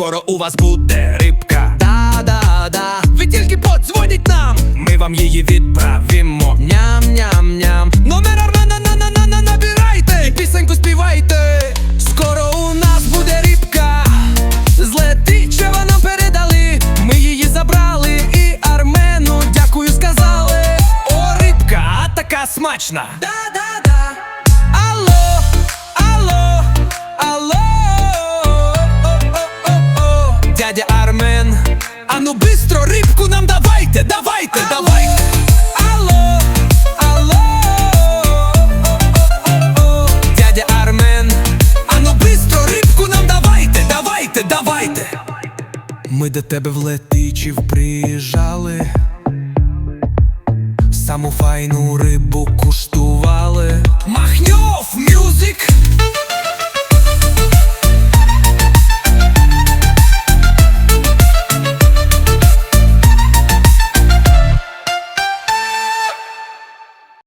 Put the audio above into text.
Скоро у вас буде рибка. Да-да-да. Ви тільки подзвоніть нам. Ми вам її відправимо. Ням-ням-ням. Номер Армена на на на на набирайте. І пісеньку співайте. Скоро у нас буде рибка. Злетить, що ви нам передали. Ми її забрали і Армену дякую сказали. О, рибка, а така смачна. Да-да-да. Дядя Армен. Ану бистро рибку нам давайте, давайте, давайте. Алло, алло. Дядя Армен. Ану бистро рибку нам давайте, давайте, давайте. Ми до тебе в летичів приїжджали. Саму файну рибу куштували.